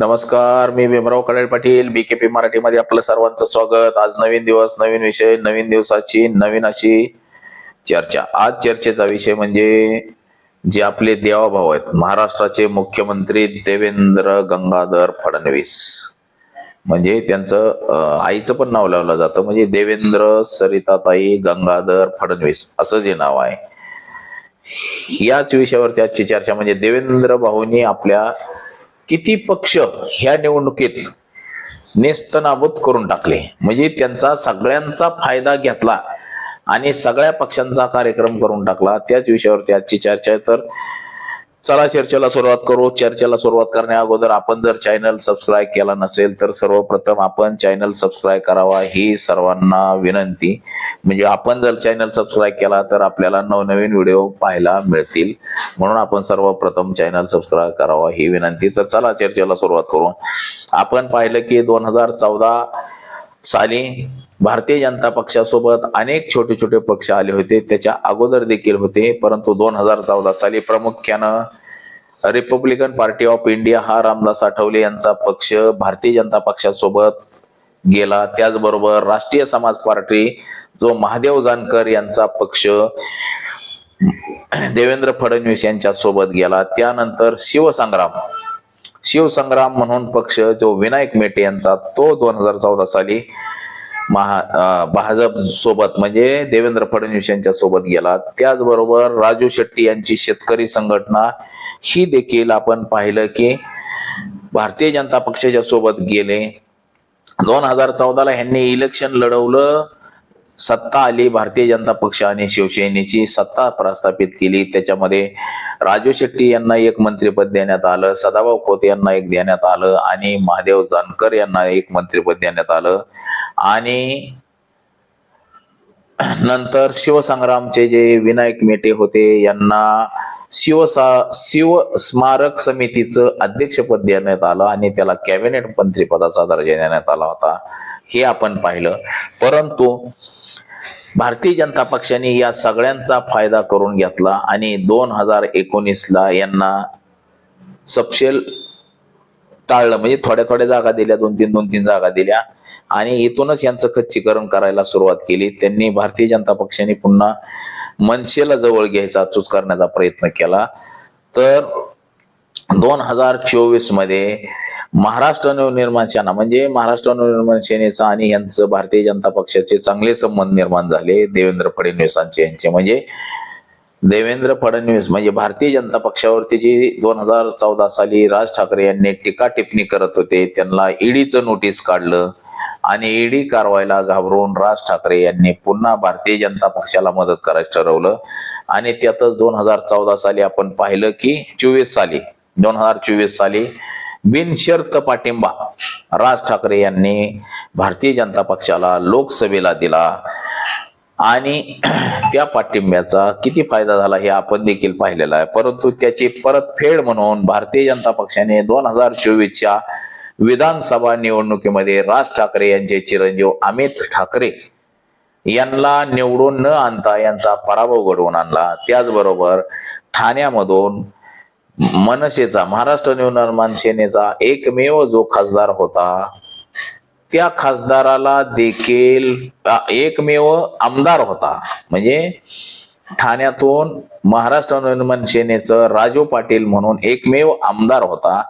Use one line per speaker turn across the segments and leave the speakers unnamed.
नमस्कार मी Bhimrao Kadel Patil B K P मराठीमध्ये आपलं सर्वांचं स्वागत. आज नवीन दिवस नवीन विषय नवीन दिवसाची नवीन अशी चर्चा. आज चर्चेचा विषय म्हणजे जे आपले देवाभाव आहेत महाराष्ट्राचे मुख्यमंत्री देवेंद्र गंगाधर फडणवीस. म्हणजे त्यांचं आईचं पण नाव लावलं जातं म्हणजे देवेंद्र सरिताताई गंगाधर फडणवीस असं जे नाव आहे. याच विषयावरती आजची चर्चा म्हणजे देवेंद्र भाऊंनी आपल्या किती पक्ष ह्या निवडणुकीत नेस्तनाबूत करून टाकले. म्हणजे त्यांचा सगळ्यांचा फायदा घेतला आणि सगळ्या पक्षांचा कार्यक्रम करून टाकला. त्याच विषयावरती आजची चर्चा आहे. तर चला चर्चेला सुरुवात करू. चर्चेला सुरुवात करण्या अगोदर आपण जर चॅनल सबस्क्राईब केला नसेल तर सर्वप्रथम आपण चॅनल सबस्क्राईब करावा ही सर्वांना विनंती. म्हणजे आपण जर चॅनल सबस्क्राईब केला तर आपल्याला नवनवीन व्हिडिओ पाहायला मिळतील. म्हणून आपण सर्वप्रथम चॅनल सबस्क्राईब करावा ही विनंती. तर चला चर्चेला सुरुवात करू. आपण पाहिलं की दोन हजार चौदा साली भारतीय जनता पक्षासोबत अनेक छोटे छोटे पक्ष आले होते. त्याच्या अगोदर देखील होते परंतु दोन हजार चौदा साली प्रामुख्यानं रिपब्लिकन पार्टी ऑफ इंडिया हा रामदास आठवले यांचा पक्ष भारतीय जनता पक्षासोबत गेला. त्याचबरोबर राष्ट्रीय समाज पार्टी जो महादेव जानकर यांचा पक्ष देवेंद्र फडणवीस यांच्या सोबत गेला. त्यानंतर शिवसंग्राम. शिवसंग्राम म्हणून पक्ष जो विनायक मेटे यांचा तो दोन हजार चौदा साली महा भाजप सोबत म्हणजे देवेंद्र फडणवीस यांच्या सोबत गेला त्याचबरोबर राजू शेट्टी यांची शेतकरी संघटना ही देखील आपण पाहिलं की भारतीय जनता पक्षाच्या सोबत गेले. दोन हजार चौदाला ह्यांनी इलेक्शन लढवलं. सत्ता आली भारतीय जनता पक्ष आणि शिवसेनेची. सत्ता प्रस्थापित केली. त्याच्यामध्ये राजू शेट्टी यांना एक मंत्रिपद देण्यात आलं. सदाभाऊ खोत यांना एक देण्यात आलं. आणि महादेव जानकर यांना एक मंत्रिपद देण्यात आलं. आणि नंतर शिवसंग्रामचे जे विनायक मेटे होते यांना शिवसा शिव स्मारक समितीचं अध्यक्षपद देण्यात आलं आणि त्याला कॅबिनेट मंत्रीपदाचा दर्जा देण्यात आला होता. हे आपण पाहिलं. परंतु भारतीय जनता पक्षाने या सगळ्यांचा फायदा करून घेतला आणि दोन हजार एकोणीसला यांना सपशेल टाळलं. म्हणजे थोड्या थोड्या जागा दिल्या दोन तीन दोन तीन जागा दिल्या. आणि इथूनच यांचं खच्चीकरण करायला सुरुवात केली. त्यांनी भारतीय जनता पक्षाने पुन्हा मनसेला जवळ घ्यायचा चूज करण्याचा प्रयत्न केला. तर दोन हजार चोवीसमध्ये महाराष्ट्र नवनिर्माण सेना म्हणजे महाराष्ट्र नवनिर्माण सेनेचा आणि यांचं भारतीय जनता पक्षाचे चांगले संबंध निर्माण झाले. देवेंद्र फडणवीसांचे यांचे. म्हणजे देवेंद्र फडणवीस म्हणजे भारतीय जनता पक्षावरती जी दोन हजार चौदा साली राज ठाकरे यांनी टीका टिप्पणी करत होते त्यांना ईडीचं नोटीस काढलं आणि ईडी कारवाईला घाबरून राज ठाकरे यांनी पुन्हा भारतीय जनता पक्षाला मदत करायचं ठरवलं. आणि त्यातच दोन हजार चौदा साली आपण पाहिलं की चोवीस साली दोन हजार चोवीस साली बिनशर्त पाठिंबा राज ठाकरे यांनी भारतीय जनता पक्षाला लोकसभेला दिला. आणि त्या पाठिंब्याचा किती फायदा झाला हे आपण देखील पाहिलेलं आहे. परंतु त्याची परतफेड म्हणून भारतीय जनता पक्षाने दोन हजार चोवीसच्या विधानसभा निवडणुकीमध्ये राज ठाकरे यांचे चिरंजीव अमित ठाकरे यांना निवडून न आणता यांचा पराभव घडवून आणला. त्याचबरोबर ठाण्यामधून मनसेचा महाराष्ट्र नवनिर्माण सेनेचा एकमेव जो खासदार होता त्या खासदाराला देखील एकमेव आमदार होता. म्हणजे ठाण्यातून महाराष्ट्र नवनिर्माण सेनेचं राजू पाटील म्हणून एकमेव आमदार होता.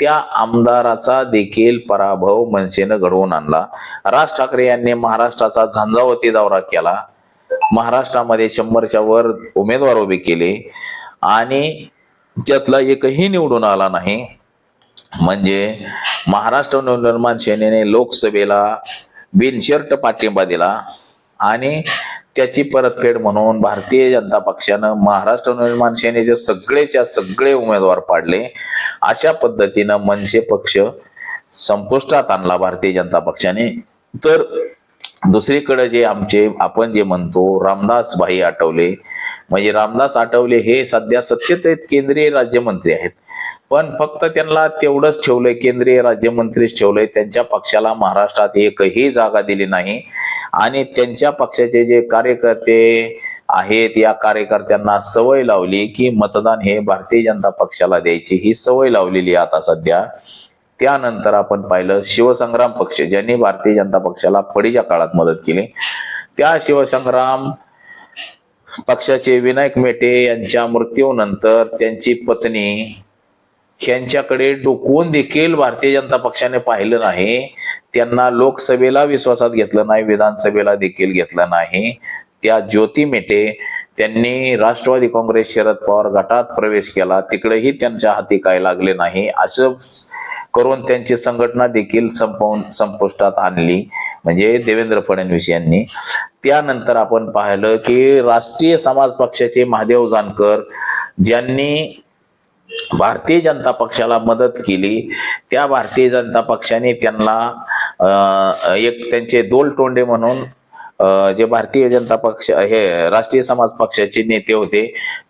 त्या आमदाराचा देखील पराभव मनसेनं घडवून आणला. राज ठाकरे यांनी महाराष्ट्राचा झंझावती दौरा केला. महाराष्ट्रामध्ये शंभरच्या वर उमेदवार उभे केले. आणि त्यातला एकही निवडून आला नाही. म्हणजे महाराष्ट्र नवनिर्माण सेनेने लोकसभेला बिनशर्ट पाठिंबा दिला आणि त्याची परतफेड म्हणून भारतीय जनता पक्षानं महाराष्ट्र नवनिर्माण सेनेचे सगळेच्या सगळे उमेदवार पाडले. अशा पद्धतीनं मनसे पक्ष संपुष्टात आणला भारतीय जनता पक्षाने. तर दुसरीकडे जे आमचे आपण जे म्हणतो रामदास भाई आठवले. म्हणजे रामदास आठवले हे सध्या सत्तेत केंद्रीय राज्यमंत्री आहेत. पण फक्त त्यांना तेवढंच ठेवलंय केंद्रीय राज्यमंत्रीच ठेवलंय. त्यांच्या पक्षाला महाराष्ट्रात एकही जागा दिली नाही. आणि त्यांच्या पक्षाचे जे कार्यकर्ते आहेत या कार्यकर्त्यांना सवय लावली की मतदान हे भारतीय जनता पक्षाला द्यायची ही सवय लावलेली आहे आता सध्या. त्यानंतर आपण पाहिलं शिवसंग्राम पक्ष ज्यांनी भारतीय जनता पक्षाला पडीच्या काळात मदत केली. त्या शिवसंग्राम पक्षाचे विनायक मेटे यांच्या मृत्यूनंतर त्यांची पत्नी यांच्याकडे डोकवून देखील भारतीय जनता पक्षाने पाहिलं नाही. त्यांना लोकसभेला विश्वासात घेतलं नाही विधानसभेला देखील घेतलं नाही. त्या ज्योती मेटे त्यांनी राष्ट्रवादी काँग्रेस शरद पवार गटात प्रवेश केला. तिकडेही त्यांच्या हाती काय लागले नाही. असं करून त्यांची संघटना देखील संपवून संपुष्टात आणली. म्हणजे देवेंद्र फडणवीस यांनी. त्यानंतर आपण पाहिलं की राष्ट्रीय समाज पक्षाचे महादेव जानकर ज्यांनी भारतीय जनता पक्षाला मदत केली. त्या भारतीय जनता पक्षाने त्यांना एक त्यांचे दोल तोंडे म्हणून जे भारतीय जनता पक्ष हे राष्ट्रीय समाज पक्षाचे नेते होते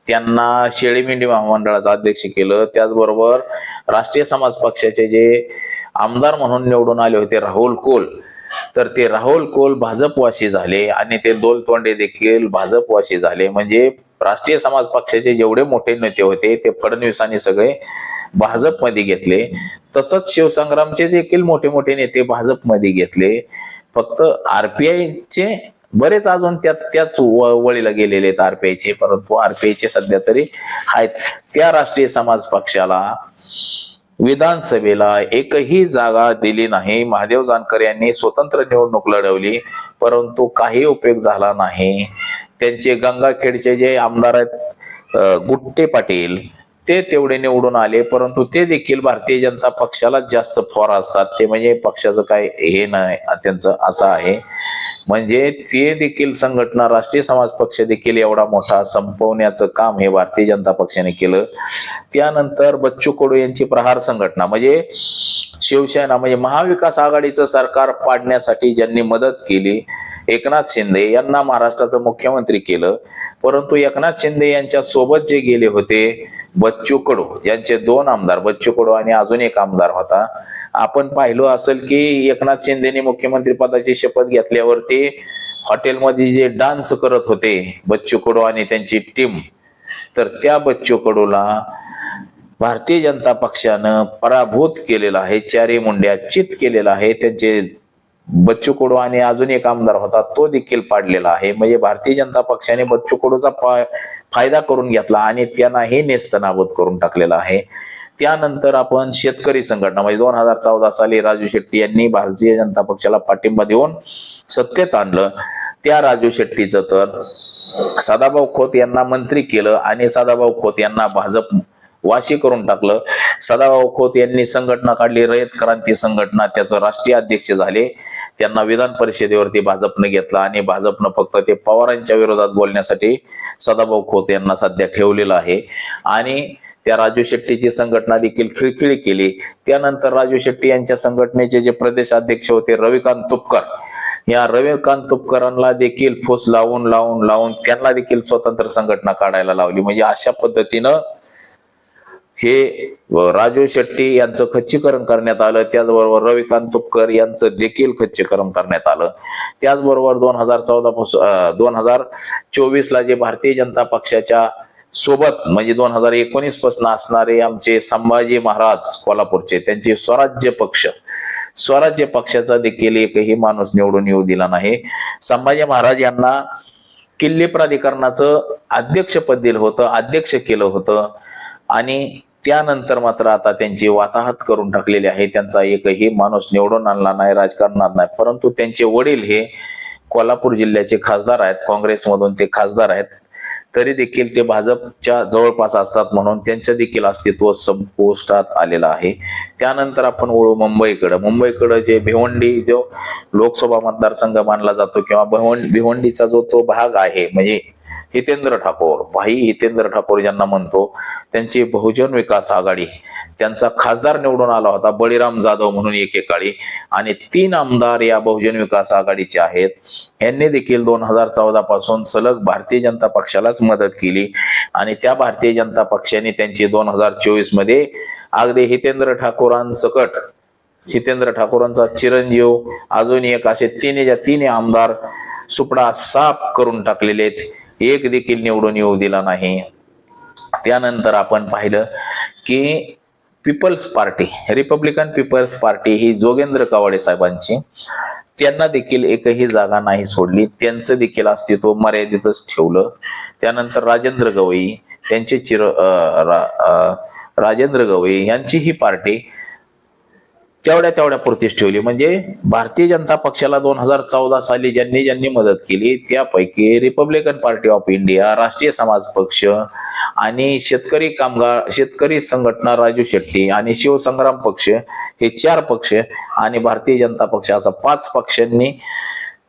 त्यांना शेळीमिंडी महामंडळाचं अध्यक्ष केलं. त्याचबरोबर राष्ट्रीय समाज पक्षाचे जे आमदार म्हणून निवडून आले होते राहुल कोल. तर ते राहुल कोल भाजपवासी झाले आणि ते दोल तोंडे देखील भाजपवासी झाले. म्हणजे राष्ट्रीय समाज पक्षाचे जेवढे मोठे नेते होते ते फडणवीसांनी सगळे भाजपमध्ये घेतले. तसंच शिवसंग्रामचे देखील मोठे मोठे नेते भाजपमध्ये घेतले. फक्त आरपीआयचे बरेच अजून त्यात त्याच व- वळीला गेलेले आहेत आरपीआयचे परंतु आरपीआयचे सध्या तरी आहेत. त्या राष्ट्रीय समाज पक्षाला विधानसभेला एकही जागा दिली नाही. महादेव जानकर यांनी स्वतंत्र निवडणूक लढवली. परंतु काही उपयोग झाला नाही. त्यांचे गंगाखेडचे जे आमदार आहेत गुट्टे पाटील ते तेवढे निवडून आले. परंतु ते देखील भारतीय जनता पक्षाला जास्त फॉर असतात. ते म्हणजे पक्षाचं काय हे नाही त्यांचं असं आहे. म्हणजे ते देखील संघटना राष्ट्रीय समाज पक्ष देखील एवढा मोठा संपवण्याचं काम हे भारतीय जनता पक्षाने केलं. त्यानंतर बच्चू कडू यांची प्रहार संघटना म्हणजे शिवसेना म्हणजे महाविकास आघाडीचं सरकार पाडण्यासाठी ज्यांनी मदत केली एकनाथ शिंदे यांना महाराष्ट्राचं मुख्यमंत्री केलं. परंतु एकनाथ शिंदे यांच्या सोबत जे गेले होते बच्चू कडू यांचे दोन आमदार बच्चू कडू आणि अजून एक आमदार होता. आपण पाहिलो असेल की एकनाथ शिंदेने मुख्यमंत्री पदाची शपथ घेतल्यावर ते हॉटेलमध्ये जे डान्स करत होते बच्चू कडू आणि त्यांची टीम तर त्या बच्चू कडूला भारतीय जनता पक्षानं पराभूत केलेला आहे चारी मुंड्या चित केलेला आहे. त्यांचे बच्चू कडू आणि अजून एक आमदार होता तो देखील पाडलेला आहे. म्हणजे भारतीय जनता पक्षाने बच्चू कडूचा फायदा करून घेतला आणि त्यांना हे नेस्तनाबूत करून टाकलेला आहे. त्यानंतर आपण शेतकरी संघटना म्हणजे दोन हजार चौदा साली राजू शेट्टी यांनी भारतीय जनता पक्षाला पाठिंबा देऊन सत्तेत आणलं. त्या राजू शेट्टीचं तर सदाभाऊ खोत यांना मंत्री केलं आणि सदाभाऊ खोत यांना भाजप वाशी करून टाकलं. सदाभाऊ खोत यांनी संघटना काढली. रयत क्रांती संघटना त्याचं राष्ट्रीय अध्यक्ष झाले. त्यांना विधान परिषदेवरती भाजपनं घेतला आणि भाजपनं फक्त ते पवारांच्या विरोधात बोलण्यासाठी सदाभाऊ खोत यांना सध्या ठेवलेलं आहे. आणि त्या राजू शेट्टीची संघटना देखील खिळखिळी केली. त्यानंतर राजू शेट्टी यांच्या संघटनेचे जे प्रदेश अध्यक्ष होते रविकांत तुपकर. या रविकांत तुपकरांना देखील फूस लावून लावून लावून त्यांना देखील स्वतंत्र संघटना काढायला लावली. म्हणजे अशा पद्धतीनं हे राजू शेट्टी यांचं खच्चीकरण करण्यात आलं. त्याचबरोबर रविकांत तुपकर यांचं देखील खच्चीकरण करण्यात आलं. त्याचबरोबर दोन हजार चौदा पासून दोन हजार चोवीस ला जे भारतीय जनता पक्षाच्या सोबत म्हणजे दोन हजार एकोणीसपासून असणारे आमचे संभाजी महाराज कोल्हापूरचे त्यांचे स्वराज्य पक्ष. स्वराज्य पक्षाचा देखील एकही माणूस निवडून येऊ दिला नाही. संभाजी महाराज यांना किल्ले प्राधिकरणाचं अध्यक्षपद दिलं होतं अध्यक्ष केलं होतं. आणि त्यानंतर मात्र आता त्यांची वाताहत करून टाकलेली आहे. त्यांचा एकही माणूस निवडून आणला नाही राजकारणात नाही. परंतु त्यांचे वडील हे कोल्हापूर जिल्ह्याचे खासदार आहेत. काँग्रेसमधून ते खासदार आहेत. तरी देखील ते भाजपच्या जवळपास असतात म्हणून त्यांचं देखील अस्तित्व संपुष्टात आलेलं आहे. त्यानंतर आपण वळू मुंबईकडं. मुंबईकडं जे भिवंडी जो लोकसभा मतदारसंघ मानला जातो किंवा भिवंडीचा जो तो भाग आहे म्हणजे हितेंद्र ठाकूर. भाई हितेंद्र ठाकूर ज्यांना म्हणतो त्यांची बहुजन विकास आघाडी त्यांचा खासदार निवडून आला होता बळीराम जाधव म्हणून एकेकाळी. आणि तीन आमदार या बहुजन विकास आघाडीचे आहेत. यांनी देखील दोन हजार चौदा पासून सलग भारतीय जनता पक्षालाच मदत केली. आणि त्या भारतीय जनता पक्षाने त्यांची दोन हजार चोवीसमध्ये अगदी हितेंद्र ठाकूरांसकट हितेंद्र ठाकूरांचा चिरंजीव अजून एक असे तिने ज्या तिने आमदार सुपडा साफ करून टाकलेले आहेत. एक देखील निवडून येऊ दिला नाही. त्यानंतर आपण पाहिलं की people's party republican people's party ही जोगेंद्र कवाडे साहेबांची. त्यांना देखील एकही जागा नाही सोडली. त्यांचं देखील अस्तित्व मर्यादितच ठेवलं. त्यानंतर राजेंद्र गवई त्यांचे चिर रा- राजेंद्र गवई यांची ही पार्टी तेवढ्या तेवढ्या पुरतीच ठेवली. म्हणजे भारतीय जनता पक्षाला दोन हजार चौदा साली ज्यांनी ज्यांनी मदत केली त्यापैकी रिपब्लिकन पार्टी ऑफ इंडिया राष्ट्रीय समाज पक्ष आणि शेतकरी कामगार शेतकरी संघटना राजू शेट्टी आणि शिवसंग्राम पक्ष हे चार पक्ष आणि भारतीय जनता पक्ष असं पाच पक्षांनी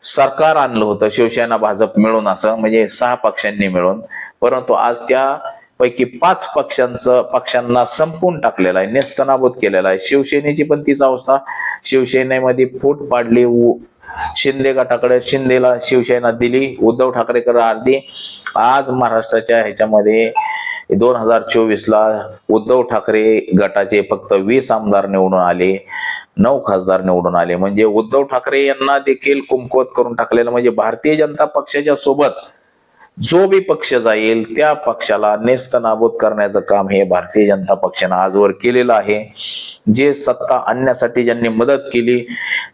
सरकार आणलं होतं. शिवसेना भाजप मिळून असं म्हणजे सहा पक्षांनी मिळून. परंतु आज त्या पैकी पाच पक्षांचं पक्षांना संपून टाकलेला आहे नेस्तनाबूत केलेला आहे. शिवसेनेची पण तीच अवस्था. शिवसेनेमध्ये फूट पाडली. उ- शिंदे गटाकडे शिंदेला शिवसेना दिली. उद्धव ठाकरेकडे अर्धी. आज महाराष्ट्राच्या ह्याच्यामध्ये दोन हजार चोवीस ला उद्धव ठाकरे गटाचे फक्त वीस आमदार निवडून आले. नऊ खासदार निवडून आले. म्हणजे उद्धव ठाकरे यांना देखील कुमकुवत करून टाकलेलं. म्हणजे भारतीय जनता पक्षाच्या सोबत जो बी पक्ष जाईल त्या पक्षाला नेस्तनाबूत करण्याचं काम हे भारतीय जनता पक्षानं आजवर केलेलं आहे. जे सत्ता आणण्यासाठी ज्यांनी मदत केली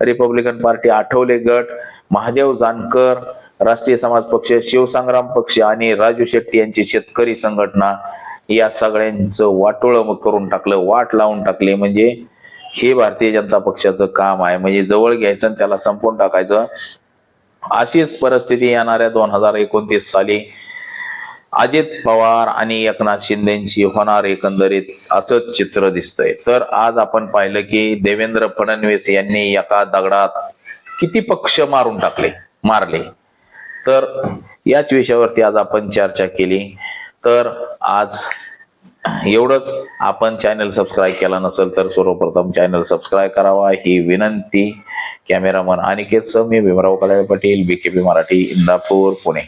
रिपब्लिकन पार्टी आठवले गट महादेव जानकर राष्ट्रीय समाज पक्ष शिवसंग्राम पक्ष आणि राजू शेट्टी यांची शेतकरी संघटना या सगळ्यांचं वाटोळ करून टाकलं वाट लावून टाकले. म्हणजे हे भारतीय जनता पक्षाचं काम आहे. म्हणजे जवळ घ्यायचं आणि त्याला संपवून टाकायचं. अशीच परिस्थिती येणाऱ्या दोन हजार एकोणतीस साली अजित पवार आणि एकनाथ शिंदेची होणार एकंदरीत असंच चित्र दिसतंय. तर आज आपण पाहिलं की देवेंद्र फडणवीस यांनी एका दगडात किती पक्ष मारून टाकले मारले. तर याच विषयावरती आज आपण चर्चा केली. तर आज एवढंच. आपण चॅनल सबस्क्राईब केला नसेल तर सर्वप्रथम चॅनल सबस्क्राईब करावा. ही विनंती. कॅमेरामन अनिकेत सर मी भीमराव कडाळे पाटील बीकेपी मराठी इंदापूर पुणे